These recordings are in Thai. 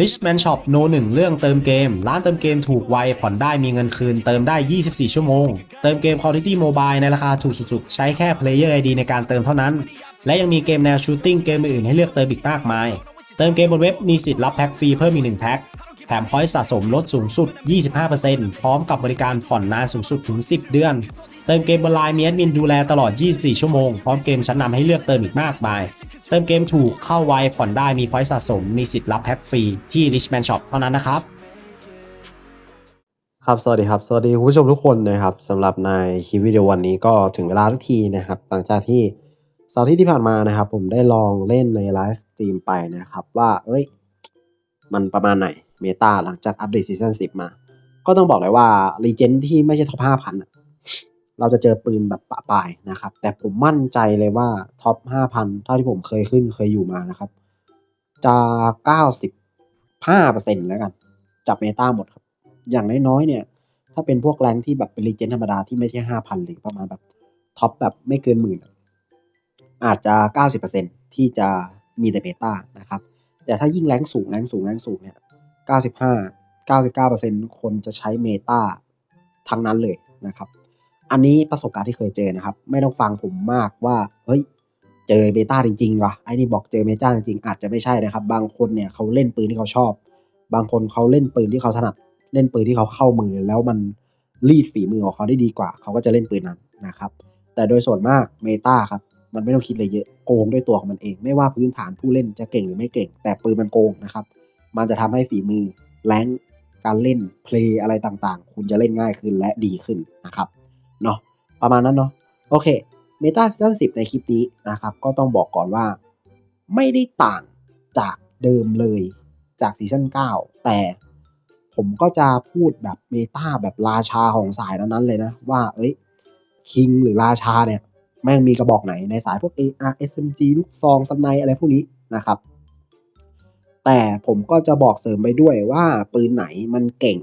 Richman Shop No 1เรื่องเติมเกม ร้านเติมเกมถูกไว ผ่อนได้มีเงินคืน เติมได้ 24 ชั่วโมง เติมเกม Quality Mobile ในราคาถูกสุดๆ ใช้แค่ Player ID ในการเติมเท่านั้น และยังมีเกมแนวชูตติ้งเกมอื่นให้เลือกเติมอีกมากมาย เติมเกมบนเว็บมีสิทธิ์รับแพ็กฟรีเพิ่มอีก1แพ็คแถมพอยต์สะสมลดสูงสุด 25%พร้อมกับบริการผ่อนนานสูงสุดถึง 10 เดือน เติมเกมบนไลน์มีแอดมินดูแลตลอด 24 ชั่วโมง พร้อมเกมชั้นนำให้เลือกเติมอีกมากมาย เติมเกมถูกเข้าไวผ่อนได้มีพอยต์สะสม มีสิทธิ์รับแพ็กฟรีที่ Richman Shop เท่านั้นนะครับ ครับ สวัสดีครับ สวัสดีคุณผู้ชมทุกคนนะครับสำหรับในคลิปวิดีโอวันนี้ก็ถึงเวลาสักทีนะครับ หลังจากที่เสาร์ที่ที่ผ่านมานะครับ ผมได้ลองเล่นในไลฟ์สตรีมไปนะครับ ว่า เอ้ย มันประมาณไหนเมตาหลังจากอัปเดตซีซั่น10 มา ก็ต้องบอกเลยว่ารีเจนที่ไม่ใช่ท็อป5,000 เราจะเจอปืนแบบปะปลายนะครับ แต่ผมมั่นใจเลยว่าท็อป 5,000 เท่าที่ผมเคยขึ้นเคยอยู่มานะครับ จะ 95%แล้วกัน จับเมตาหมดครับ อย่างน้อยๆเนี่ย ถ้าเป็นพวกแรงที่แบบเป็นรีเจนธรรมดาที่ไม่ใช่ห้าพันหรือประมาณแบบท็อปแบบไม่เกินหมื่นอาจจะเก้าสิบเปอร์เซ็นที่จะมีแต่เบต้านะครับ แต่ถ้ายิ่งแรงสูงแรงสูงแรงสูงเนี่ยเก้าสิบห้าเก้าสิบเก้าเปอร์เซ็นคนจะใช้เมตาทั้งนั้นเลยนะครับ อันนี้ประสบการณ์ที่เคยเจอนะครับ ไม่ต้องฟังผมมากว่า เฮ้ย เจอเบต้าจริงๆวะไอ้นี่บอกเจอเมตาจริงๆอาจจะไม่ใช่นะครับ บางคนเนี่ยเขาเล่นปืนที่เขาชอบ บางคนเขาเล่นปืนที่เขาถนัด เล่นปืนที่เขาเข้ามือ แล้วมันรีดฝีมือของเขาได้ดีกว่า เขาก็จะเล่นปืนนั้นนะครับ แต่โดยส่วนมากเมตาครับ มันไม่ต้องคิดเลยเยอะ โกงด้วยตัวของมันเอง ไม่ว่าพื้นฐานผู้เล่นจะเก่งหรือไม่เก่ง แต่ปืนมันโกงนะครับ มันจะทำให้ฝีมือ แรงการเล่น เพลย์อะไรต่างๆ คุณจะเล่นง่ายขึ้นและดีขึ้นนะครับ เนาะประมาณนั้นเนาะโอเคเมตาซีซั่น10 ในคลิปนี้นะครับ ก็ต้องบอกก่อนว่า ไม่ได้ต่างจากเดิมเลยจากซีซั่น9 แต่ผมก็จะพูดแบบเมตาแบบราชาของสายนั้นๆเลยนะ ว่า เอ้ยคิงหรือราชาเนี่ย แม่งมีกระบอกไหนในสายพวก AR SMG ลูกซองสไนอะไรพวกนี้นะครับ แต่ผมก็จะบอกเสริมไปด้วยว่าปืนไหนมันเก่ง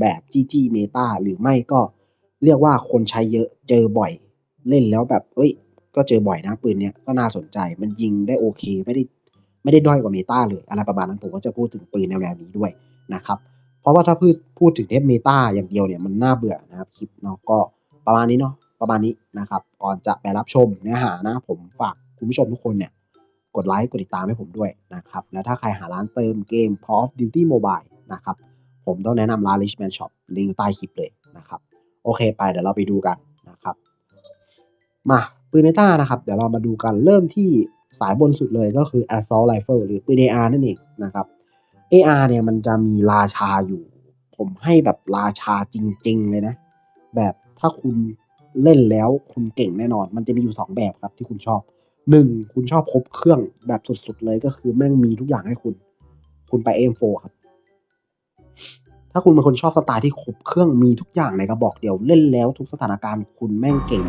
แบบ GG Meta หรือไม่ก็ เรียกว่าคนใช้เยอะเจอบ่อย เล่นแล้วแบบ เอ้ย ก็เจอบ่อยนะปืนเนี้ยก็น่าสนใจมันยิงได้โอเค ไม่ได้ไม่ได้ด้อยกว่าเมตาเลย อะไรประมาณนั้นผมก็จะพูดถึงปืนแนวๆนี้ด้วยนะครับ เพราะว่าถ้าพูดพูดถึงเทปเมตาอย่างเดียวเนี่ยมันน่าเบื่อนะครับคลิปเนาะก็ประมาณนี้เนาะประมาณนี้นะครับ ก่อนจะไปรับชมเนื้อหานะผมฝากคุณผู้ชมทุกคนเนี่ยกดไลค์กดติดตามให้ผมด้วยนะครับ แล้วถ้าใครหาร้านเติมเกม Call of Duty Mobile นะครับ ผมต้องแนะนำร้าน Richman Shop ลิงก์ใต้คลิปเลยนะครับ โอเคไปเดี๋ยวเราไปดูกันนะครับมาปืนเมตานะครับ เดี๋ยวเรามาดูกันเริ่มที่สายบนสุดเลยก็คือ Assault Rifle หรือปืน AR นั่นเองนะครับ AR เนี่ยมันจะมีราชาอยู่ ผมให้แบบราชาจริง ๆ เลยนะ แบบถ้าคุณเล่นแล้วคุณเก่งแน่นอน มันจะมีอยู่ 2 แบบครับที่คุณชอบ 1. คุณชอบครบเครื่องแบบสุดๆเลยก็คือแม่งมีทุกอย่างให้คุณ คุณไป M4 ครับ ถ้าคุณเป็นคนชอบสไตล์ที่ครบเครื่องมีทุกอย่างในกระบอกเดียวเล่นแล้วทุกสถานการณ์คุณแม่งเก่ง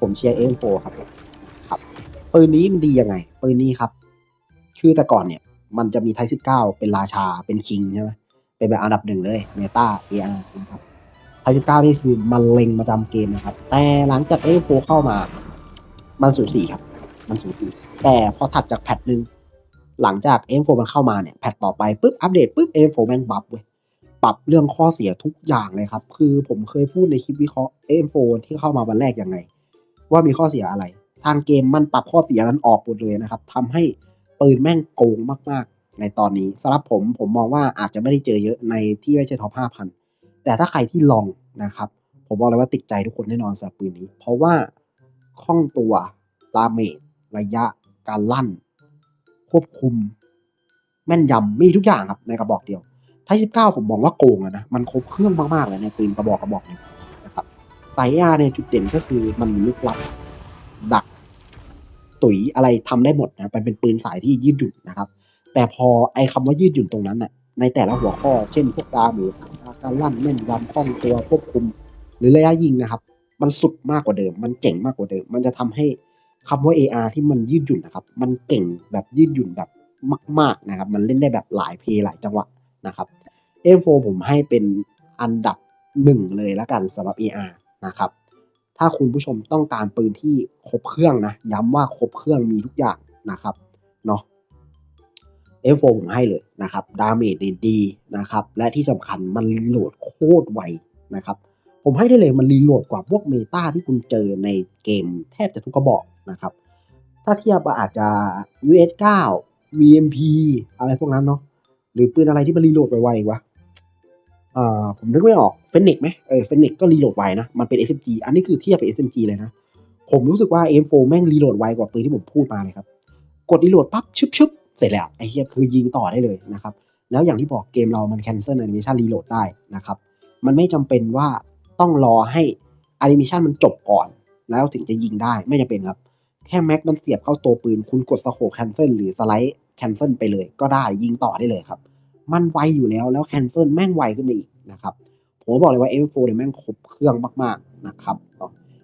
ผมเชียร์ M4 ครับครับปืนนี้มันดียังไงปืนนี้ครับคือแต่ก่อนเนี่ยมันจะมีไทสิบเก้าเป็นราชาเป็นคิงใช่ไหมเป็นแบบอันดับหนึ่งเลยเมตาเออาร์นะครับไทสิบเก้านี่คือมันเล็งประจำเกมนะครับ แต่หลังจากเอโฟเข้ามา มันสูสีครับ มันสูสีแต่พอถัดจากแพทหนึ่งหลังจากเอโฟมันเข้ามาเนี่ยแพทต่อไปปุ๊บอัปเดตปุ๊บเอโฟแม่งบัฟเว้ย ปรับเรื่องข้อเสียทุกอย่างเลยครับ คือผมเคยพูดในคลิปวิเคราะห์เอโฟที่เข้ามาวันแรกยังไง ว่ามีข้อเสียอะไร ทางเกมมันปรับข้อเสียนั้นออกหมดเลยนะครับทำให้ปืนแม่งโกงมากๆ ในตอนนี้สำหรับผมผมมองว่าอาจจะไม่ได้เจอเยอะในที่ไม่ใช่ท็อป5,000 แต่ถ้าใครที่ลองนะครับ ผมบอกเลยว่าติดใจทุกคนแน่นอนสำหรับปืนนี้ เพราะว่าคล่องตัวดาเมจระยะการลั่น ควบคุม แม่นยำมีทุกอย่างครับในกระบอกเดียว ไทย19ผมมองว่าโกงอะนะ มันครบเครื่องมากๆเลยในปืนกระบอกกระบอกนึงนะครับสายอาเนี่ยจุดเด่นก็คือมันมีลูกลับดัก ตุ๋ยอะไรทำได้หมดนะมันเป็นปืนสายที่ยืดหยุ่นนะครับ แต่พอไอ้คำว่ายืดหยุ่นตรงนั้นน่ะในแต่ละหัวข้อ เช่นพวกดาเมจการลั่นแม่นยำคล่องตัวควบคุม หรือระยะยิงนะครับ มันสุดมากกว่าเดิม มันเก่งมากกว่าเดิม มันจะทำให้คำว่า AR ที่มันยืดหยุ่นนะครับ มันเก่งแบบยืดหยุ่นแบบมาก ๆนะครับ มันเล่นได้แบบหลายเพลย์หลายจังหวะนะครับ M4 ผมให้เป็นอันดับหนึ่งเลยแล้วกันสำหรับ AR นะครับ ถ้าคุณผู้ชมต้องการปืนที่ครบเครื่องนะ ย้ำว่าครบเครื่องมีทุกอย่างนะครับเนาะ F4 ผมให้เลยนะครับ ดาเมจดีนะครับ และที่สำคัญมันรีโหลดโคตรไวนะครับ ผมให้ได้เลยมันรีโหลดกว่าพวกเมตาที่คุณเจอในเกมแทบจะทุกกระบอกนะครับ ถ้าเทียบอะอาจจะ US9 VMP อะไรพวกนั้นเนาะ หรือปืนอะไรที่มันรีโหลดไวๆวะ ผมนึกไม่ออกเฟนิกไหมเออเฟนิกก็รีโหลดไวนะ มันเป็น SMG อันนี้คือเทียบกับ SMG เลยนะ ผมรู้สึกว่า M4 แม่งรีโหลดไวกว่าปืนที่ผมพูดมาเลยครับ กดรีโหลดปั๊บชึบชึบเสร็จแล้วไอ้เหี้ยคือยิงต่อได้เลยนะครับ แล้วอย่างที่บอกเกมเรามัน cancel animation reload ได้นะครับ มันไม่จำเป็นว่าต้องรอให้ animation มันจบก่อน แล้วถึงจะยิงได้ไม่จำเป็นครับ แค่แม็กมันเสียบเข้าตัวปืน คุณกดสโคป cancel หรือสไลด์ cancel ไปเลย ก็ได้ยิงต่อได้เลยครับ มันไวอยู่แล้วแล้ว cancel แม่งไวขึ้นมาอีกนะครับผมบอกเลยว่า M4 เนี่ยแม่งครบเครื่องมากๆนะครับ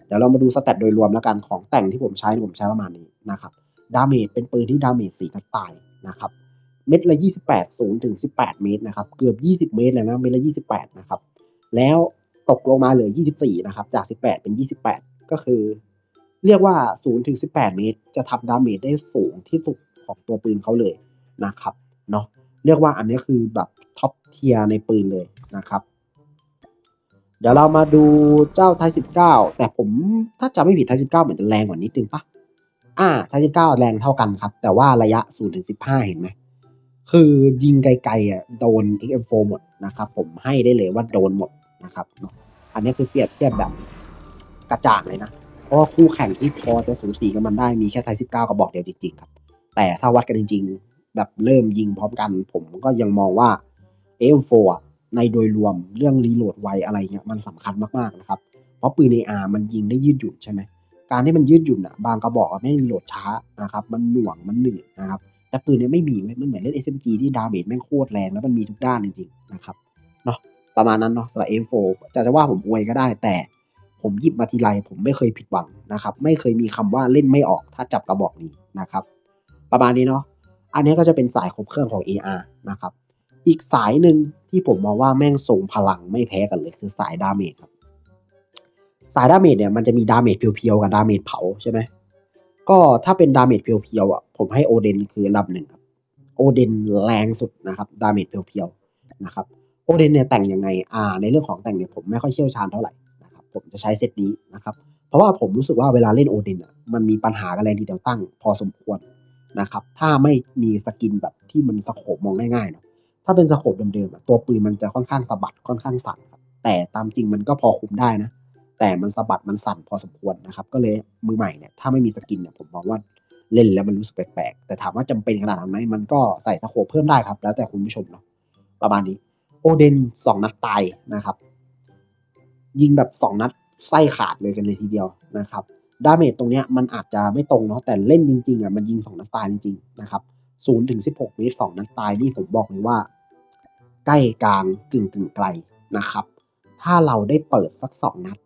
เดี๋ยวเรามาดูสแตทโดยรวมแล้วกันของแต่งที่ผมใช้ผมใช้ประมาณนี้นะครับดาเมจเป็นปืนที่ดาเมจสี่นัดตายนะครับเม็ดละ 28ศูนย์ถึง 18 เมตรนะครับเกือบ 20 เมตรเลยนะเม็ดละ 28 นะครับ แล้วตกลงมาเหลือ 24 นะครับ จาก 18 เป็น 28 ก็คือ เรียกว่า 0 ถึง 18 เมตร จะทำดาเมจได้สูงที่สุดของตัวปืนเขาเลยนะครับ เนาะ เรียกว่าอันนี้คือแบบท็อปเทียร์ในปืนเลยนะครับ เดี๋ยวเรามาดูเจ้าไทย19แต่ผมถ้าจำไม่ผิดไทย19เหมือนจะแรงกว่านิดนึงปะอ่าไทย19แรงเท่ากันครับ แต่ว่าระยะ0ถึง15เห็นไหมคือยิงไกลๆอะโดน XM4 หมดนะครับ ผมให้ได้เลยว่าโดนหมดนะครับเนาะอันนี้คือเปรียบเทียบแบบกระจ่างเลยนะ เพราะว่าคู่แข่งที่พอจะสูสีกับมันได้มีแค่ไทย19กระบอกเดียวจริงๆครับ แต่ถ้าวัดกันจริง แบบเริ่มยิงพร้อมกัน ผมก็ยังมองว่า M4 อะในโดยรวมเรื่องรีโหลดไวอะไรเงี้ยมันสำคัญมากๆนะครับ เพราะปืน AR มันยิงได้ยืดหยุ่นใช่ไหมการที่มันยืดหยุ่นอะบางกระบอกไม่รีโหลดช้านะครับ มันหน่วงมันหนืดนะครับ แต่ปืนเนี้ยไม่มีเว้ยมันเหมือนเล่น SMG ที่ดาเมจแม่งโคตรแรงแล้วมันมีทุกด้านจริงๆนะครับเนาะประมาณนั้นเนาะสำหรับ M4 จะจะว่าผมอวยก็ได้แต่ผมหยิบมาทีไรผมไม่เคยผิดหวังนะครับ ไม่เคยมีคำว่าเล่นไม่ออกถ้าจับกระบอกนี้นะครับ ประมาณนี้เนาะ อันนี้ก็จะเป็นสายครบเครื่องของ AR นะครับ อีกสายหนึ่งที่ผมมองว่าแม่งทรงพลังไม่แพ้กันเลยคือสายดาเมจครับ สายดาเมจเนี่ยมันจะมีดาเมจเพียวๆกับดาเมจเผาใช่ไหมก็ถ้าเป็นดาเมจเพียวๆอะผมให้โอเดนคืออันดับหนึ่งครับ โอเดนแรงสุดนะครับดาเมจเพียวๆนะครับโอเดนเนี่ยแต่งยังไงอ่าในเรื่องของแต่งเนี่ยผมไม่ค่อยเชี่ยวชาญเท่าไหร่นะครับผมจะใช้เซตนี้นะครับ เพราะว่าผมรู้สึกว่าเวลาเล่นโอเดนอะมันมีปัญหากับแรงดีเดลตั้งพอสมควร นะครับ ถ้าไม่มีสกินแบบที่มันสโคบมองง่ายๆเนาะถ้าเป็นสโคบเดิมๆอะตัวปืนมันจะค่อนข้างสะบัดค่อนข้างสั่นครับแต่ตามจริงมันก็พอคุมได้นะ แต่มันสะบัดมันสั่นพอสมควรนะครับ ก็เลยมือใหม่เนี่ยถ้าไม่มีสกินเนี่ยผมมองว่าเล่นแล้วมันรู้สึกแปลกๆแต่ถามว่าจำเป็นขนาดนั้นไหมมันก็ใส่สโคปเพิ่มได้ครับ แล้วแต่คุณผู้ชมเนาะประมาณนี้โอเดนสองนัดตายนะครับ ยิงแบบสองนัดไส้ขาดเลยกันเลยทีเดียวนะครับ ดาเมจตรงเนี้ยมันอาจจะไม่ตรงเนาะแต่เล่นจริงๆอะมันยิงสองนัดตายจริงๆนะครับศูนย์ถึงสิบหกเมตรสองนัดตายนี่ผมบอกเลยว่า ใกล้กลางกึ่งกึ่งไกลนะครับ ถ้าเราได้เปิดสักสองนัด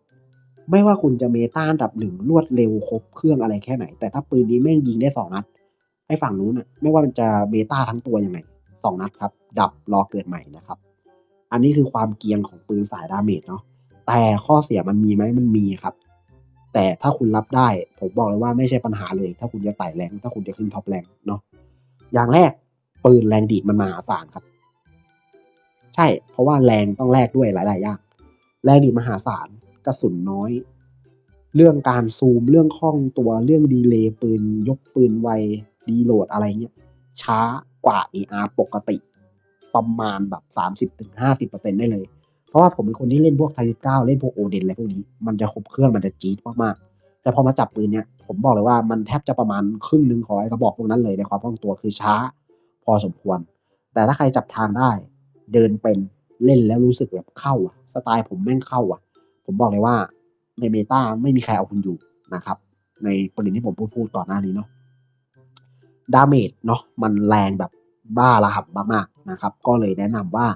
ไม่ว่าคุณจะเมตาอันดับหนึ่งรวดเร็วครบเครื่องอะไรแค่ไหน แต่ถ้าปืนนี้แม่งยิงได้สองนัดให้ฝั่งนู้นน่ะไม่ว่ามันจะเมตาทั้งตัวยังไงสองนัดครับ ดับรอเกิดใหม่นะครับ อันนี้คือความเกียงของปืนสายดาเมจเนาะแต่ข้อเสียมันมีไหมมันมีครับ แต่ถ้าคุณรับได้ ผมบอกเลยว่าไม่ใช่ปัญหาเลย ถ้าคุณจะไต่แรงถ้าคุณจะขึ้นท็อปแรงเนาะอย่างแรกปืนแรงดีดมันมหาศาลครับ ใช่ เพราะว่าแรงต้องแลกด้วยหลาย ๆ อย่าง แรงดีดมหาศาลกระสุนน้อย เรื่องการซูมเรื่องคล่องตัวเรื่องดีเลย์ปืน ยกปืนไวดีโหลดอะไรเงี้ยช้ากว่า AR ปกติ ประมาณแบบ 30-50%ได้เลย เพราะว่าผมเป็นคนที่เล่นพวกไทยเก้าเล่นพวกโอเดนอะไรพวกนี้ มันจะครบเครื่องมันจะจี๊ดมากๆ แต่พอมาจับปืนเนี้ยผมบอกเลยว่ามันแทบจะประมาณครึ่งหนึ่งของไอ้กระบอกพวกนั้นเลยในความคล่องตัวคือช้า พอสมควร แต่ถ้าใครจับทางได้ เดินเป็นเล่นแล้วรู้สึกแบบเข้าอะ สไตล์ผมแม่งเข้าอะ ผมบอกเลยว่าในเมตาไม่มีใครเอาคุณอยู่นะครับ ในประเด็นที่ผมพูดพูดก่อนหน้านี้เนาะดาเมจเนาะมันแรงแบบบ้าระหับมากๆนะครับ ก็เลยแนะนำว่า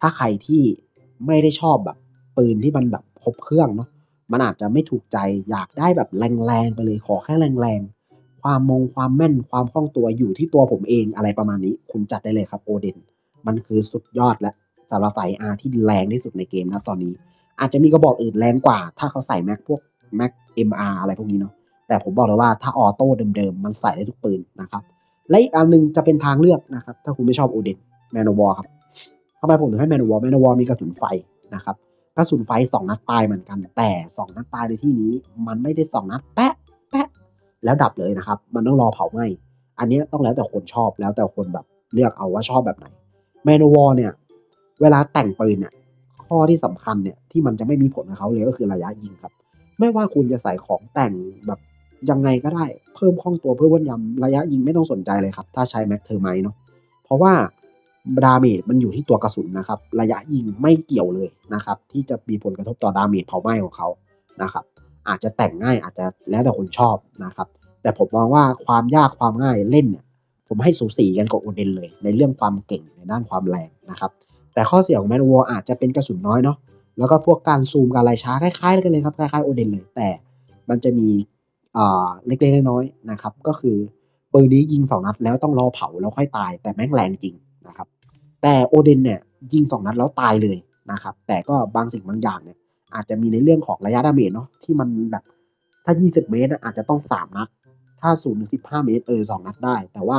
ถ้าใครที่ ไม่ได้ชอบแบบปืนที่มันแบบครบเครื่องเนาะมันอาจจะไม่ถูกใจอยากได้แบบแรงๆไปเลยขอแค่แรงๆ ความมงความแม่นความคล่องตัวอยู่ที่ตัวผมเองอะไรประมาณนี้ คุณจัดได้เลยครับโอเดนมันคือสุดยอดแล้วสำหรับสายอาที่แรงที่สุดในเกมนะตอนนี้ อาจจะมีกระบอกอื่นแรงกว่า ถ้าเขาใส่แม็กพวกแม็ก MR อะไรพวกนี้เนาะแต่ผมบอกเลยว่าถ้าออโต้เดิมๆ มันใส่ได้ทุกปืนนะครับ และอีกอันหนึงจะเป็นทางเลือกนะครับ ถ้าคุณไม่ชอบโอเดนแมนวอครับ ทำไมผมถึงให้แมนวอแมนวอมีกระสุนไฟนะครับกระสุนไฟสองนัดตายเหมือนกัน แต่สองนัดตายในที่นี้ มันไม่ได้สองนัดแปะแปะแล้วดับเลยนะครับ มันต้องรอเผาไหมอันนี้ต้องแล้วแต่คนชอบแล้วแต่คนแบบเลือกเอาว่าชอบแบบไหนแมนวอเนี่ย เวลาแต่งปืนเนี่ยข้อที่สำคัญเนี่ยที่มันจะไม่มีผลกับเขาเลยก็คือระยะยิงครับ ไม่ว่าคุณจะใส่ของแต่งแบบยังไงก็ได้เพิ่มคล่องตัวเพิ่มวันยำระยะยิงไม่ต้องสนใจเลยครับ ถ้าใช้แม็กเทอร์ไมเนาะเพราะว่า ดาเมจมันอยู่ที่ตัวกระสุนนะครับ ระยะยิงไม่เกี่ยวเลยนะครับ ที่จะมีผลกระทบต่อดาเมจเผาไหม้ของเขานะครับ อาจจะแต่งง่ายอาจจะแล้วแต่คนชอบนะครับ แต่ผมมองว่าความยากความง่ายเล่นเนี่ยผมให้สูสีกันกับโอเดนเลย ในเรื่องความเก่งในด้านความแรงนะครับ แต่ข้อเสียของแมนวออาจจะเป็นกระสุนน้อยเนาะแล้วก็พวกการซูมการไล่ช้าคล้ายๆกันเลยครับคล้ายๆโอเดนเลย แต่มันจะมีเล็กๆน้อยๆนะครับ ก็คือปืนนี้ยิงสองนัดแล้วต้องรอเผาแล้วค่อยตาย แต่แม่งแรงจริงนะครับ แต่โอเดนเนี่ยยิงสองนัดแล้วตายเลยนะครับ แต่ก็บางสิ่งบางอย่างเนี่ย อาจจะมีในเรื่องของระยะดาเมจเนาะที่มันแบบถ้า 20 เมตรอะอาจจะต้อง 3 นัด ถ้า0ถึง15เมตรเออ2นัดได้ แต่ว่า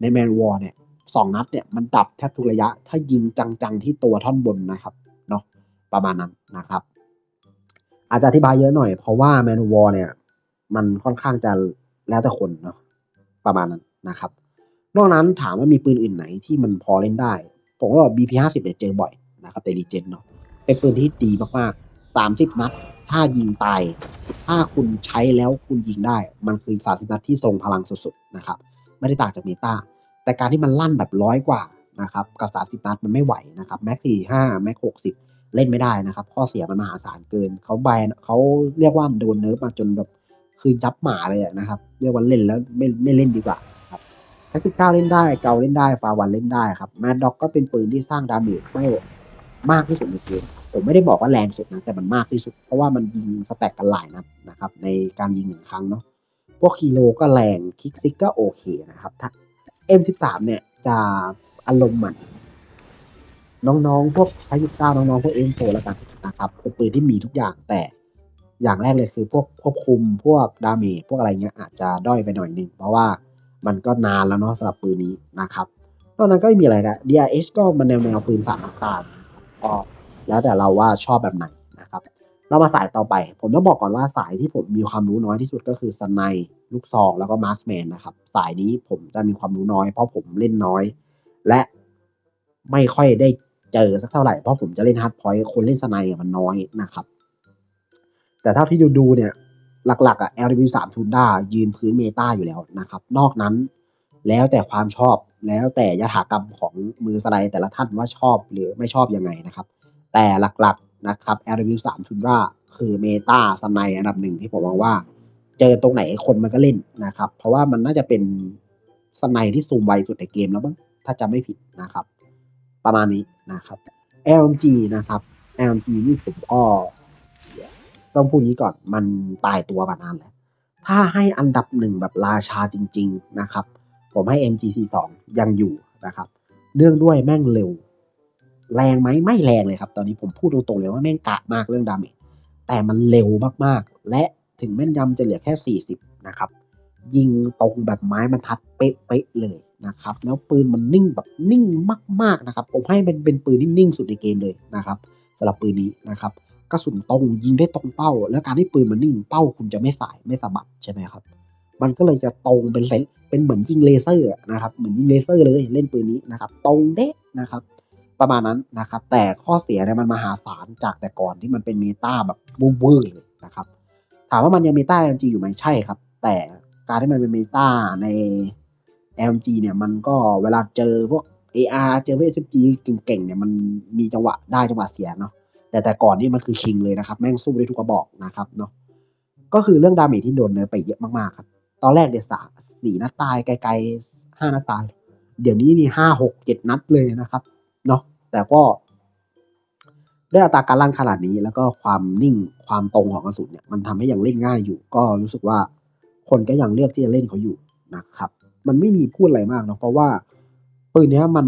ในแมนวอร์เนี่ยสองนัดเนี่ยมันดับแทบทุกระยะ ถ้ายิงจังๆที่ตัวท่อนบนนะครับเนาะประมาณนั้นนะครับ อาจจะอธิบายเยอะหน่อยเพราะว่าแมนวอร์เนี่ยมันค่อนข้างจะแล้วแต่คนเนาะประมาณนั้นนะครับ นอกนั้นถามว่ามีปืนอื่นไหนที่มันพอเล่นได้ ผมก็บอก BP 50เนี่ยเจอบ่อยนะครับแต่รีเจนเนาะเป็นปืนที่ดีมากๆ30นัด ถ้ายิงตาย ถ้าคุณใช้แล้วคุณยิงได้ มันคือ30นัดที่ทรงพลังสุดๆนะครับ ไม่ได้ต่างจากเมตาแต่การที่มันลั่นแบบร้อยกว่านะครับกับ30นัดมันไม่ไหวนะครับแม็กสี่ห้าแม็กหกสิบเล่นไม่ได้นะครับ ข้อเสียมันมหาศาลเกินเขาแบนเขาเรียกว่าโดนเนิร์ฟมาจนแบบคือยับหมาเลยนะครับ เรียกว่าเล่นแล้วไม่ไม่เล่นดีกว่า ครับแค่สิบเก้าเล่นได้ เกาเล่นได้ ฟาวันเล่นได้ครับแมดด็อกก็เป็นปืนที่สร้างดาเมจไม่มากที่สุดในเกม ผมไม่ได้บอกว่าแรงสุดนะ แต่มันมากที่สุด เพราะว่ามันยิงสแต็กกันหลายนัดนะครับ ในการยิงหนึ่งครั้งเนาะ พวกคีโลก็แรง คิกซิกก็โอเคนะครับ ถ้า M13 เนี่ยจะอารมณ์เหมือนน้องๆ พวกพายุก้าน้องๆ พวกเอ็มโฟแล้วกันนะครับเป็นปืนที่มีทุกอย่างแต่อย่างแรกเลยคือพวกควบคุมพวกดาเมจพวกอะไรเงี้ยอาจจะด้อยไปหน่อยนึงเพราะว่า มันก็นานแล้วเนาะสำหรับปืนนี้นะครับนอกนั้นก็ไม่มีอะไรครับ DRH ก็มันแนวแนวปืนสามอัตราก็แล้วแต่เราว่าชอบแบบไหนนะครับ เรามาสายต่อไป ผมต้องบอกก่อนว่าสายที่ผมมีความรู้น้อยที่สุดก็คือสไนลูกซองแล้วก็มาร์สแมนนะครับ สายนี้ผมจะมีความรู้น้อย เพราะผมเล่นน้อย และไม่ค่อยได้เจอสักเท่าไหร่เพราะผมจะเล่นฮาร์ดพอยต์คนเล่นสไนมันน้อยนะครับ แต่เท่าที่ดูดูเนี่ย หลักๆอะ LW3 ทูนด้ายืนพื้นเมตาอยู่แล้วนะครับ นอกนั้นแล้วแต่ความชอบแล้วแต่ยถากรรมของมือสไนแต่ละท่านว่าชอบหรือไม่ชอบยังไงนะครับ แต่หลักๆนะครับ LW3 ทูนด้าคือเมตาสไนอันดับหนึ่งที่ผมมองว่า เจอตรงไหนคนมันก็เล่นนะครับ เพราะว่ามันน่าจะเป็นสไนที่ซูมไวสุดในเกมแล้วมั้งถ้าจำไม่ผิดนะครับ ประมาณนี้นะครับ LMG นะครับ LMG นี่ผมก็ ต้องพูดอย่างนี้ก่อนมันตายตัวมานานแล้ว ถ้าให้อันดับหนึ่งแบบราชาจริง ๆนะครับ ผมให้ MGC2 ยังอยู่นะครับ เนื่องด้วยแม่งเร็ว แรงไหมไม่แรงเลยครับ ตอนนี้ผมพูดตรงๆเลยว่าแม่งกะมากเรื่องดาเมจแต่มันเร็วมากๆ และถึงแม่นยำจะเหลือแค่ 40 นะครับ ยิงตรงแบบไม้บรรทัดเป๊ะๆเลยนะครับ แล้วปืนมันนิ่งแบบนิ่งมาก ๆนะครับ ผมให้เป็นเป็นปืนที่นิ่งสุดในเกมเลยนะครับสำหรับปืนนี้นะครับ กระสุนตรงยิงได้ตรงเป้า แล้วการที่ปืนมันนิ่งเป้าคุณจะไม่สายไม่สะบัดใช่ไหมครับ มันก็เลยจะตรงเป็นเลนเป็นเหมือนยิงเลเซอร์นะครับเหมือนยิงเลเซอร์เลยเล่นปืนนี้นะครับ ตรงเด๊ะนะครับ ประมาณนั้นนะครับ แต่ข้อเสียเนี่ยมันมหาศาลจากแต่ก่อนที่มันเป็นเมตาแบบบูเวอร์เลยนะครับ ถามว่ามันยังเมตา LG อยู่ไหมใช่ครับ แต่การที่มันเป็นเมตาใน LG เนี่ยมันก็เวลาเจอพวก AR เจอพวก SMG เก่งๆเนี่ยมันมีจังหวะได้จังหวะเสียเนาะ แต่แต่ก่อนนี่มันคือคิงเลยนะครับ แม่งสู้ได้ทุกกระบอกนะครับเนาะก็คือเรื่องดาเมจที่โดนเนื้อไปเยอะมากๆครับ ตอนแรกเดี๋ยวสาสี่นัดตายไกลๆห้านัดตาย เดี๋ยวนี้นี่ห้าหกเจ็ดนัดเลยนะครับเนาะแต่ก็ด้วยอัตราการลั่นขนาดนี้ แล้วก็ความนิ่งความตรงของกระสุนเนี่ยมันทำให้ยังเล่นง่ายอยู่ ก็รู้สึกว่าคนก็ยังเลือกที่จะเล่นเขาอยู่นะครับ มันไม่มีพูดอะไรมากเนาะเพราะว่าปืนเนี้ยมัน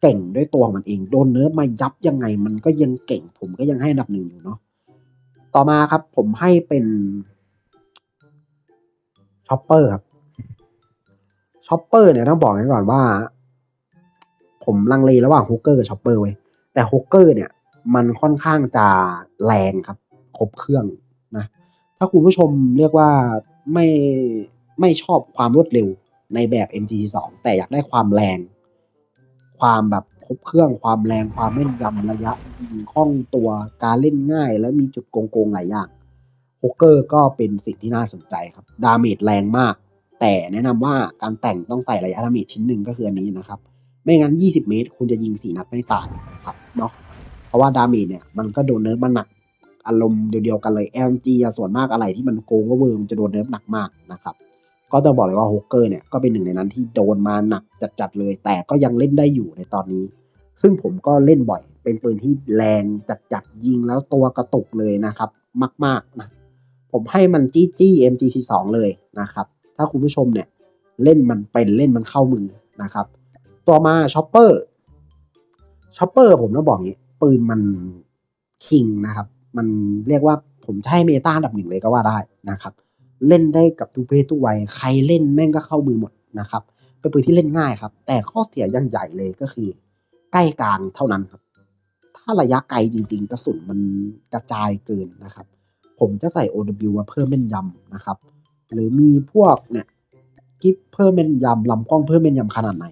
เก่งด้วยตัวของมันเอง โดนเนื้อมายับยังไงมันก็ยังเก่ง ผมก็ยังให้อันดับหนึ่งอยู่เนาะต่อมาครับผมให้เป็นชอปเปอร์ครับช็อปเปอร์เนี่ยต้องบอกไว้ก่อนว่า ผมลังเลระหว่างฮุกเกอร์กับช็อปเปอร์ไว้ยแต่ฮุกเกอร์เนี่ย มันค่อนข้างจะแรงครับ ครบเครื่องนะ ถ้าคุณผู้ชมเรียกว่าไม่ไม่ชอบความรวดเร็วในแบบ MGT2 แต่อยากได้ความแรง ความแบบครบเครื่องความแรงความแม่นยำระยะยิงคล่องตัวการเล่นง่าย และมีจุดโกงๆหลายอย่างฮุกเกอร์ก็เป็นสิ่งที่น่าสนใจครับ ดาเมจแรงมาก แต่แนะนำว่าการแต่งต้องใส่ระยะดาเมจชิ้นหนึ่งก็คืออันนี้นะครับ ไม่งั้น 20 เมตร คุณจะยิง 4 นัดไม่ตายครับเนาะเพราะว่าดาเมจเนี่ยมันก็โดนเนิร์ฟมันหนักอารมณ์เดียวๆกันเลย LMG ส่วนมากอะไรที่มันโกงก็เวิร์มจะโดนเนิร์ฟหนักมากนะครับ ก็ต้องบอกเลยว่าโฮกเกอร์เนี่ยก็เป็นหนึ่งในนั้นที่โดนมาหนักจัดๆเลย แต่ก็ยังเล่นได้อยู่ในตอนนี้ ซึ่งผมก็เล่นบ่อย เป็นปืนที่แรงจัดๆยิงแล้วตัวกระตุกเลยนะครับ มากๆนะผมให้มันจี้จี้ MGT2 เลยนะครับ ถ้าคุณผู้ชมเนี่ยเล่นมันเป็นเล่นมันเข้ามือนะครับ ต่อมาช็อปเปอร์ช็อปเปอร์ผมต้องบอกงี้ปืนมันคิงนะครับ มันเรียกว่าผมให้เมตาอันดับหนึ่งเลยก็ว่าได้นะครับ เล่นได้กับทุกเพศทุกวัย ใครเล่นแม่งก็เข้ามือหมดนะครับเป็นปืนที่เล่นง่ายครับ แต่ข้อเสียอยังใหญ่เลยก็คือ ใกล้กลางเท่านั้นครับ ถ้าระยะไกลจริง ๆ กระสุนมันกระจายเกินนะครับ ผมจะใส่ OW มาเพิ่มแม่นยำนะครับ หรือมีพวกเนี่ยกิฟเพิ่มแม่นยำลำกล้องเพิ่มแม่นยำขนาดไหน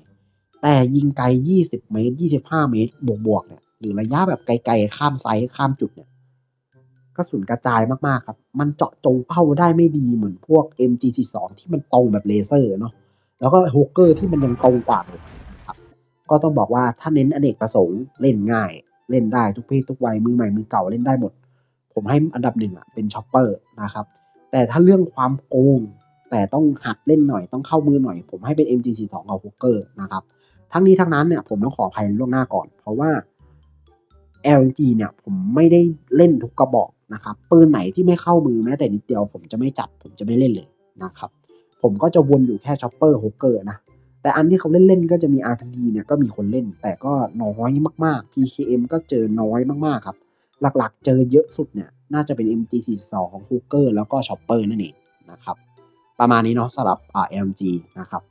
แต่ยิงไกล 20 เมตร 25 เมตรบวกๆเนี่ยหรือระยะแบบไกลๆข้ามไซส์ข้ามจุดเนี่ย กระสุนกระจายมากๆครับ มันเจาะจงเป้าได้ไม่ดีเหมือนพวก MG42 ที่มันตรงแบบเลเซอร์เนาะแล้วก็โฮกเกอร์ที่มันยังตรงกว่าเลยนะครับก็ต้องบอกว่าถ้าเน้นอเนกประสงค์เล่นง่าย เล่นได้ทุกเพศทุกวัยมือใหม่มือเก่าเล่นได้หมด ผมให้อันดับหนึ่งอะเป็นช็อปเปอร์นะครับแต่ถ้าเรื่องความโกงแต่ต้องหัดเล่นหน่อยต้องเข้ามือหน่อย ผมให้เป็น MG42 กับฮกเกอร์นะครับทั้งนี้ทั้งนั้นเนี่ยผมต้องขออภัยล่วงหน้าก่อน เพราะว่า LG เนี่ยผมไม่ได้เล่นทุกกระบอกนะครับปืนไหนที่ไม่เข้ามือแม้แต่นิดเดียวผมจะไม่จับผมจะไม่เล่นเลยนะครับผมก็จะวนอยู่แค่ช็อปเปอร์ฮกเกอร์นะแต่อันที่เขาเล่นๆก็จะมี RPD เนี่ยก็มีคนเล่น แต่ก็น้อยมากๆ PKM ก็เจอน้อยมากๆครับ หลักๆเจอเยอะสุดเนี่ยน่าจะเป็น MG42 ของ Hooker แล้วก็ Chopper นั่นเองนะครับประมาณนี้เนาะสำหรับอ่า LMG นะครับ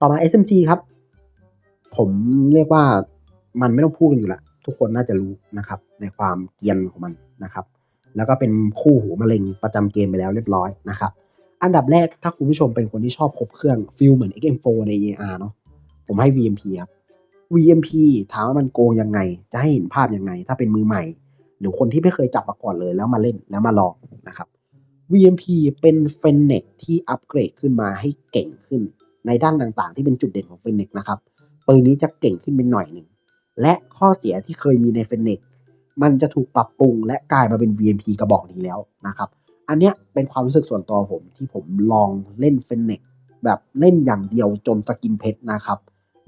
ต่อมา SMG ครับ ผมเรียกว่ามันไม่ต้องพูดกันอยู่ล้ว ทุกคนน่าจะรู้นะครับ ในความเกียนของมันนะครับ แล้วก็เป็นคู่หูมะเร็งประจำเกมไปแล้วเรียบร้อยนะครับ อันดับแรกถ้าคุณผู้ชมเป็นคนที่ชอบครบเครื่องฟิลเหมือน XM4 ใน AR เนาะผมให้ VMP ครับ VMP ถามว่ามันโกงยังไง จะให้เห็นภาพยังไง ถ้าเป็นมือใหม่ หรือคนที่ไม่เคยจับมาก่อนเลยแล้วมาเล่นแล้วมาลองนะครับ VMP เป็นเฟนเน็กที่อัปเกรดขึ้นมาให้เก่งขึ้นในด้านต่างๆ ที่เป็นจุดเด่นของเฟนเน็กนะครับปืนนี้จะเก่งขึ้นเป็นหน่อยหนึ่ง และข้อเสียที่เคยมีในเฟนเน็กมันจะถูกปรับปรุงและกลายมาเป็น VMP กระบอกนี้แล้วนะครับ อันเนี้ยเป็นความรู้สึกส่วนตัวผมที่ผมลองเล่นเฟนเน็กแบบเล่นอย่างเดียวจนสกินเพชรนะครับ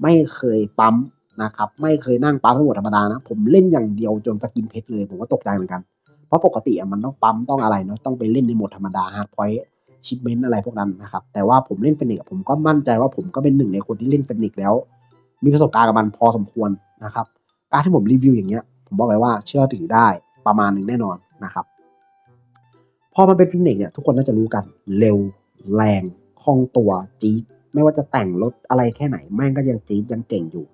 ไม่เคยปั๊มนะครับ ไม่เคยนั่งปั๊มทั้งหมดธรรมดานะ ผมเล่นอย่างเดียวจนสกินเพชรเลย ผมก็ตกใจเหมือนกัน เพราะปกติมันต้องปั๊มต้องอะไรเนาะต้องไปเล่นในโหมดธรรมดาฮาร์ดพอยต์ชิปเมนต์อะไรพวกนั้นนะครับ แต่ว่าผมเล่นเฟนิกผมก็มั่นใจว่าผมก็เป็นหนึ่งในคนที่เล่นเฟนิกแล้ว มีประสบการณ์กับมันพอสมควรนะครับ การที่ผมรีวิวอย่างเงี้ย ผมบอกเลยว่าเชื่อถือได้ประมาณหนึ่งแน่นอนนะครับ พอมันเป็นฟินิกเนี่ยทุกคนน่าจะรู้กันเร็วแรงคล่องตัวจี๊ดไม่ว่าจะแต่งรถอะไรแค่ไหน แม่งก็ยังจี๊ดยังเก่งอยู่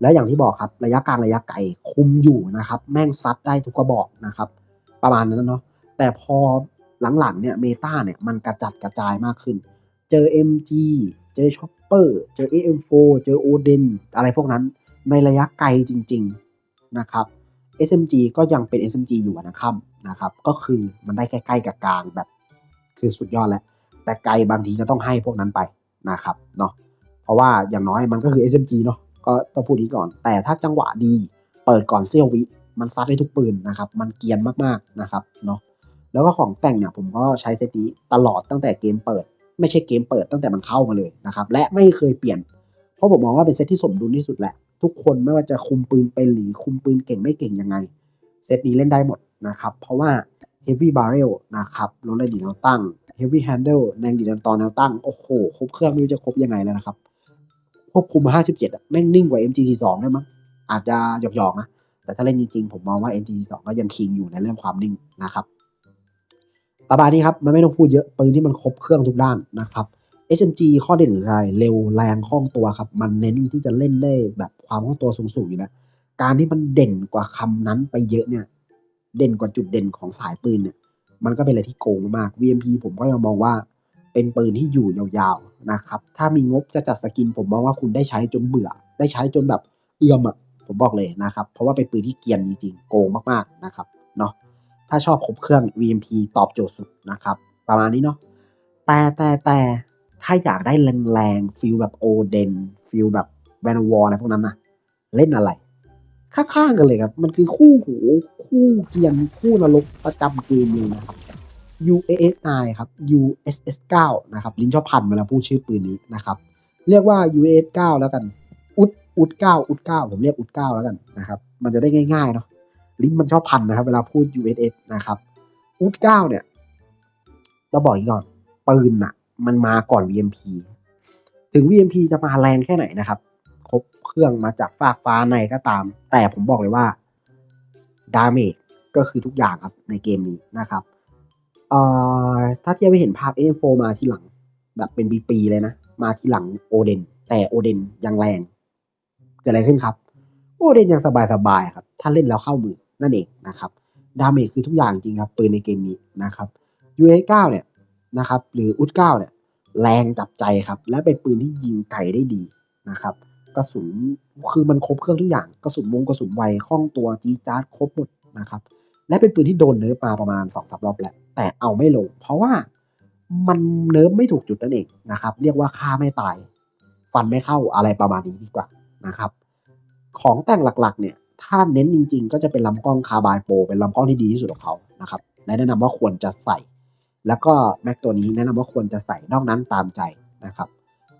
แล้วอย่างที่บอกครับระยะกลางระยะไกลคุมอยู่นะครับ แม่งซัดได้ทุกกระบอกนะครับ ประมาณนั้นเนาะแต่พอหลังๆเนี่ยเมตาเนี่ยมันกระจัดกระจายมากขึ้น เจอ MG เจอช็อป เปอร์เจอ AM4 เจอโอเดนอะไรพวกนั้นในระยะไกลจริง ๆ นะครับ SMG ก็ยังเป็น SMG อยู่นะครับนะครับ ก็คือมันได้ใกล้ๆกับกลางแบบ คือสุดยอดแล้ว แต่ไกลบางทีก็ต้องให้พวกนั้นไปนะครับเนาะเพราะว่าอย่างน้อยมันก็คือ SMG เนาะก็ต้องพูดนี้ก่อน แต่ถ้าจังหวะดีเปิดก่อนเซี่ยววิมันซัดได้ทุกปืนนะครับ มันเกียนมากๆนะครับเนาะแล้วก็ของแต่งเนี่ยผมก็ใช้เซตนี้ตลอดตั้งแต่เกมเปิด ไม่ใช่เกมเปิดตั้งแต่มันเข้ามาเลยนะครับ และไม่เคยเปลี่ยน เพราะผมมองว่าเป็นเซตที่สมดุลที่สุดแหละ ทุกคนไม่ว่าจะคุมปืนเป็นหรือคุมปืนเก่งไม่เก่งยังไง เซตนี้เล่นได้หมดนะครับ เพราะว่า Heavy Barrel นะครับรถแรงดีดแนวตั้ง Heavy Handle แรงดีดแนวตอนแนวตั้ง โอ้โห ครบเครื่องไม่รู้จะครบยังไงแล้วนะครับ ควบคุมมา 57อะแม่งนิ่งกว่า MG42 ได้มั้ง อาจจะหยอกๆนะ แต่ถ้าเล่นจริงๆ ผมมองว่า MG42 ก็ยังคิงอยู่ในเรื่องความนิ่งนะครับ ประมาณนี้ครับ มันไม่ต้องพูดเยอะ ปืนที่มันครบเครื่องทุกด้านนะครับ SMG ข้อเด่นคืออะไรเร็วแรงคล่องตัวครับ มันเน้นที่จะเล่นได้แบบความคล่องตัวสูงๆอยู่แล้วการที่มันเด่นกว่าคำนั้นไปเยอะเนี่ย เด่นกว่าจุดเด่นของสายปืนเนี่ย มันก็เป็นอะไรที่โกงมาก VMP ผมก็ยังมองว่า เป็นปืนที่อยู่ยาวๆนะครับ ถ้ามีงบจะจัดสกินผมมองว่าคุณได้ใช้จนเบื่อ ได้ใช้จนแบบเอื้อมอะผมบอกเลยนะครับ เพราะว่าเป็นปืนที่เกียนจริงๆ โกงมากๆนะครับ เนาะ ถ้าชอบครบเครื่อง VMP ตอบโจทย์สุดนะครับ ประมาณนี้เนาะแต่แต่แต่ถ้าอยากได้แรงๆฟิลแบบโอเดนฟิลแบบแวนวอลอะไรพวกนั้นนะเล่นอะไร ข้างๆกันเลยครับ มันคือคู่หูคู่เกียนคู่นรกประจำเกมเลยนะครับ UAS 9ครับ USS 9นะครับลิ้นชอบพันเวลาพูดชื่อปืนนี้นะครับ เรียกว่า UAS 9แล้วกัน อุดอุด9อุด9ผมเรียกอุด9แล้วกันนะครับ มันจะได้ง่ายๆเนาะ ลิ้นมันชอบพันนะครับ เวลาพูด USS นะครับอุด9เนี่ยเราบอกอีกก่อน ปืนน่ะมันมาก่อน VMP ถึง VMP จะมาแรงแค่ไหนนะครับ ครบเครื่องมาจากฟากฟ้าในก็ตาม แต่ผมบอกเลยว่าดาเมจก็คือทุกอย่างครับในเกมนี้นะครับเอ่อถ้าเทียบไปเห็นภาพ A4 มาทีหลัง แบบเป็นปีๆเลยนะ มาทีหลังโอเดน แต่โอเดนยังแรง เกิดอะไรขึ้นครับ โอเดนยังสบายๆครับ ถ้าเล่นแล้วเข้ามือ นั่นเองนะครับดาเมจคือทุกอย่างจริงครับปืนในเกมนี้นะครับ UA9 เนี่ยนะครับหรืออุด9เนี่ยแรงจับใจครับ และเป็นปืนที่ยิงไกลได้ดีนะครับกระสุนคือมันครบเครื่องทุกอย่างกระสุนวงกระสุนไวคล่องตัวจีจาร์ดครบหมดนะครับและเป็นปืนที่โดนเนิร์ฟมาประมาณสองสามรอบแล้วแต่เอาไม่ลง เพราะว่ามันเนิร์ฟไม่ถูกจุดนั่นเองนะครับ เรียกว่าฆ่าไม่ตาย ฟันไม่เข้าอะไรประมาณนี้ดีกว่านะครับ ของแต่งหลักๆเนี่ย ถ้าเน้นจริง ๆ ก็จะเป็นลำกล้องคาบายโปรเป็นลำกล้องที่ดีที่สุดของเขานะครับและแนะนำว่าควรจะใส่ แล้วก็แม็กตัวนี้แนะนำว่าควรจะใส่นอกนั้นตามใจนะครับ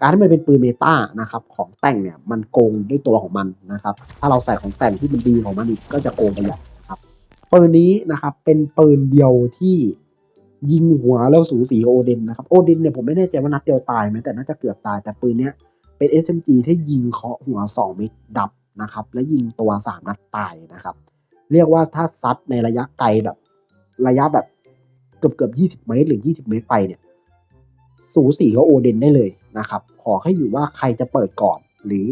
การที่มันเป็นปืนเมตานะครับของแต่งเนี่ยมันโกงด้วยตัวของมันนะครับ ถ้าเราใส่ของแต่งที่มันดีของมันอีกก็จะโกงไปใหญ่ครับปืนนี้นะครับเป็นปืนเดียวที่ยิงหัวแล้วสูสีโอเดนนะครับโอเดนเนี่ยผมไม่แน่ใจว่านัดเดียวตายไหมแต่น่าจะเกือบตายแต่ปืนเนี้ยเป็น SMG ที่ยิงเคาะหัว2เม็ดดับ นะครับ และยิงตัว3นัดตายนะครับ เรียกว่าถ้าซัดในระยะไกลแบบระยะแบบเกือบเกือบ20เมตร หรือ20เมตรไปเนี่ย สูสีกับโอเดนได้เลยนะครับ ขอให้อยู่ว่าใครจะเปิดก่อน หรือ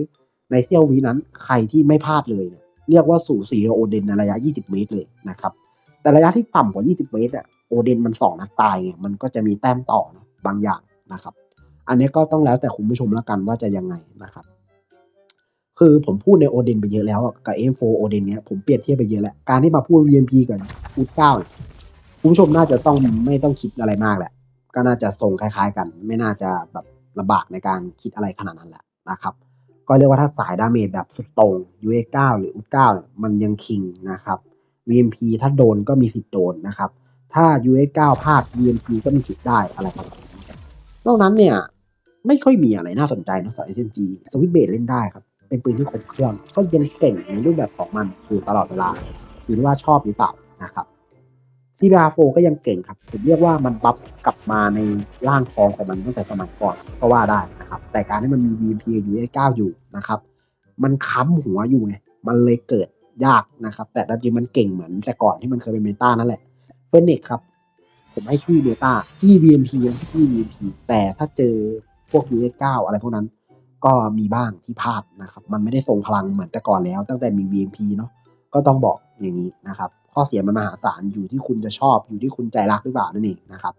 ในเซี่ยววินั้นใครที่ไม่พลาดเลยเนี่ยเรียกว่าสูสีกับโอเดนในระยะ 20 เมตรเลยนะครับ แต่ระยะที่ต่ำกว่า 20 เมตรอะโอเดนมันสองนัดตายไงมันก็จะมีแต้มต่อบางอย่างนะครับ อันนี้ก็ต้องแล้วแต่คุณผู้ชมละกันว่าจะยังไงนะครับ คือผมพูดในโอเดนไปเยอะแล้วกับ M4 โอเดนเนี้ยผมเปรียบเทียบไปเยอะแล้ว การที่มาพูด VMP กับอูดเก้าคุณผู้ชมน่าจะต้องไม่ต้องคิดอะไรมากแหละ ก็น่าจะทรงคล้ายๆกัน ไม่น่าจะแบบลำบากในการคิดอะไรขนาดนั้นแหละนะครับ ก็เรียกว่าถ้าสายดาเมจแบบสุดตรง UA9 หรือ UT9 มันยังคิงนะครับ VMP ถ้าโดนก็มีสิทธิ์โดนนะครับ ถ้า UA9 พลาด VMP ก็มีสิทธิ์ได้อะไรประมาณนี้นอกนั้นเนี่ยไม่ค่อยมีอะไรน่าสนใจนะสำหรับ SMG สวิตเบสเล่นได้ครับ เป็นปืนที่ครบเครื่องก็ยังเก่งในรูปแบบของมันอยู่ตลอดเวลาอยู่ที่ว่าชอบหรือเปล่านะครับ CBR4 ก็ยังเก่งครับผมเรียกว่ามันบัฟกลับมาในร่างทองของมันตั้งแต่สมัยก่อนก็ว่าได้นะครับ แต่การที่มันมี VMP อยู่ A9 อยู่นะครับ มันค้ำหัวอยู่ไงมันเลยเกิดยากนะครับ แต่จริงมันเก่งเหมือนแต่ก่อนที่มันเคยเป็นเมตานั่นแหละเฟนเนกครับ ผมให้ที่เมตาที่ VMP ยังที่ VMP แต่ถ้าเจอพวก US9 อะไรพวกนั้น ก็มีบ้างที่พลาดนะครับ มันไม่ได้ทรงพลังเหมือนแต่ก่อนแล้ว ตั้งแต่มี VMP เนาะก็ต้องบอกอย่างนี้นะครับ ข้อเสียมันมหาศาลอยู่ที่คุณจะชอบอยู่ที่คุณใจรักหรือเปล่านั่นเองนะครับ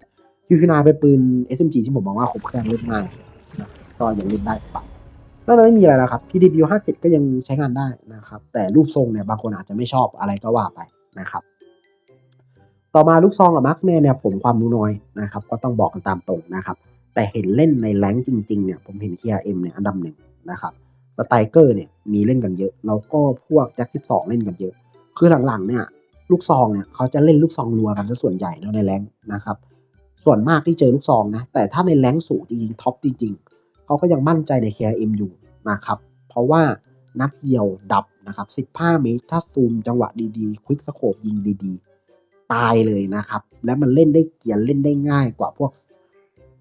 คือคือนาเป็นปืน SMG ที่ผมมองว่าครบเครื่องเล่นง่ายนะก็ยังเล่นได้สบายนอกนั้นไม่มีอะไรแล้วครับ PDW 57 ก็ยังใช้งานได้นะครับ แต่รูปทรงเนี่ยบางคนอาจจะไม่ชอบอะไรก็ว่าไปนะครับ ต่อมาลูกซองกับมาร์คแมนเนี่ยผมความรู้น้อยนะครับ ก็ต้องบอกกันตามตรงนะครับ แต่เห็นเล่นในแรงจริงๆเนี่ยผมเห็น KRM เนี่ยอันดับหนึ่งนะครับสไตเกอร์เนี่ยมีเล่นกันเยอะ แล้วก็พวกแจ็ค12เล่นกันเยอะ คือหลังๆเนี่ยลูกซองเนี่ยเขาจะเล่นลูกซองรัวกันซะส่วนใหญ่แล้วในแรงนะครับ ส่วนมากที่เจอลูกซองนะ แต่ถ้าในแรงสูงจริงๆท็อปจริงๆเขาก็ยังมั่นใจใน KRM อยู่นะครับ เพราะว่านัดเดียวดับนะครับ15เมตรถ้าซูมจังหวะดีๆ ควิกสโคปยิงดีๆ ตายเลยนะครับ และมันเล่นได้เกียนเล่นได้ง่ายกว่าพวก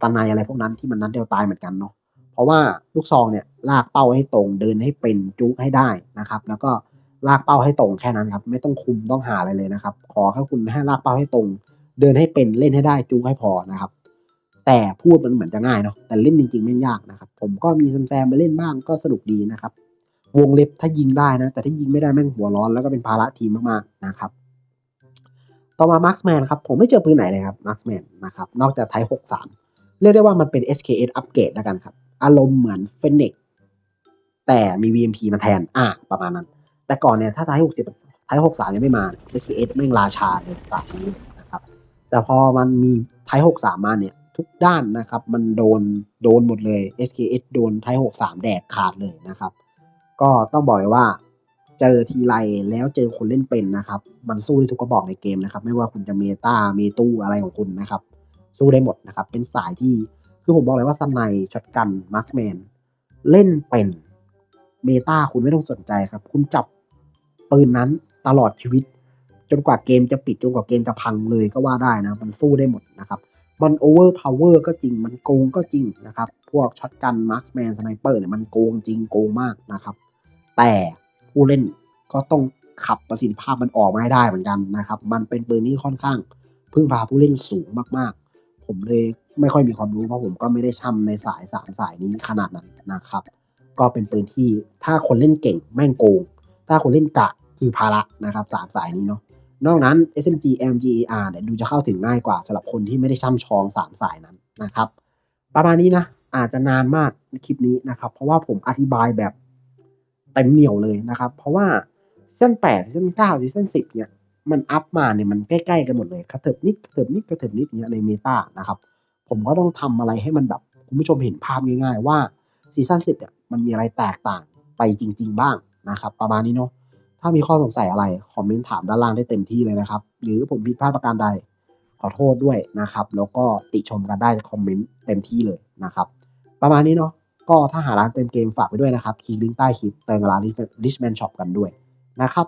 ตานายอะไรพวกนั้นที่มันนัดเดียวตายเหมือนกันเนาะเพราะว่าลูกซองเนี่ยลากเป้าให้ตรงเดินให้เป็นจุกให้ได้นะครับ แล้วก็ลากเป้าให้ตรงแค่นั้นครับ ไม่ต้องคุมต้องหาอะไรเลยนะครับ ขอแค่คุณให้ลากเป้าให้ตรง เดินให้เป็นเล่นให้ได้จุกให้พอนะครับ แต่พูดมันเหมือนจะง่ายเนาะแต่เล่นจริงๆไม่งยากนะครับ ผมก็มีแซมๆไปเล่นบ้างก็สนุกดีนะครับ วงเล็บถ้ายิงได้นะ แต่ถ้ายิงไม่ได้แม่งหัวร้อนแล้วก็เป็นภาระทีมมากๆนะครับต่อมามาร์คแมนครับผมไม่เจอปืนไหนเลยครับมาร์คแมนนะครับนอกจากไทหกสาม เรียกได้ว่ามันเป็น SKS อัปเกรดแล้วกันครับ อารมณ์เหมือนเฟนเน็กแต่มี VMP มาแทน อะ ประมาณนั้น แต่ก่อนเนี่ย ถ้าไทหกสิบไทหกสามยังไม่มา SKS แม่งราชาเลยตามนี้นะครับ แต่พอมันมีไทหกสามมาเนี่ย ทุกด้านนะครับ มันโดนโดนหมดเลย SKS โดนไทหกสามแดกขาดเลยนะครับ ก็ต้องบอกเลยว่าเจอทีไรแล้วเจอคนเล่นเป็นนะครับ มันสู้ได้ทุกกระบอกในเกมนะครับ ไม่ว่าคุณจะเมตาเมตู้อะไรของคุณนะครับ สู้ได้หมดนะครับ เป็นสายที่คือผมบอกเลยว่าสไนช็อตกันมาร์คแมนเล่นเป็นเมตาคุณไม่ต้องสนใจครับ คุณจับปืนนั้นตลอดชีวิต จนกว่าเกมจะปิดจนกว่าเกมจะพังเลยก็ว่าได้นะ มันสู้ได้หมดนะครับ มันโอเวอร์พาวเวอร์ก็จริงมันโกงก็จริงนะครับ พวกช็อตกันมาร์คแมนสไนเปอร์เนี่ยมันโกงจริงโกงมากนะครับ แต่ผู้เล่นก็ต้องขับประสิทธิภาพมันออกมาให้ได้เหมือนกันนะครับ มันเป็นปืนที่ค่อนข้าง พึ่งพาผู้เล่นสูงมากๆ ผมเลยไม่ค่อยมีความรู้เพราะผมก็ไม่ได้ช่ำในสายสามสายนี้ขนาดนั้นนะครับ ก็เป็นปืนที่ถ้าคนเล่นเก่งแม่งโกง ถ้าคนเล่นกะคือภาระนะครับสามสายนี้เนาะนอกนั้น SMG MGAR เนี่ยดูจะเข้าถึงง่ายกว่าสำหรับคนที่ไม่ได้ช่ำชองสามสายนั้นนะครับ ประมาณนี้นะอาจจะนานมากในคลิปนี้นะครับ เพราะว่าผมอธิบายแบบเต็มเหนียวเลยนะครับ เพราะว่าซีซั่นแปดซีซั่นเก้าซีซั่นสิบเนี่ย มันอัพมาเนี่ยมันใกล้ๆกันหมดเลยกระเถิบนิดกระเถิบนิดกระเถิบนิดเนี่ยในเมตานะครับ ผมก็ต้องทำอะไรให้มันแบบคุณผู้ชมเห็นภาพง่ายๆว่าซีซั่นสิบเนี่ยมันมีอะไรแตกต่างไปจริง ๆ บ้างนะครับ ประมาณนี้เนาะถ้ามีข้อสงสัยอะไร คอมเมนต์ถามด้านล่างได้เต็มที่เลยนะครับ หรือผมผิดพลาดประการใดขอโทษด้วยนะครับ แล้วก็ติชมกันได้คอมเมนต์เต็มที่เลยนะครับ ประมาณนี้เนาะก็ถ้าหาร้านเต็มเกมฝากไปด้วยนะครับคลิกลิงก์ใต้คลิปเติมร้าน Richman Shop กันด้วยนะครับ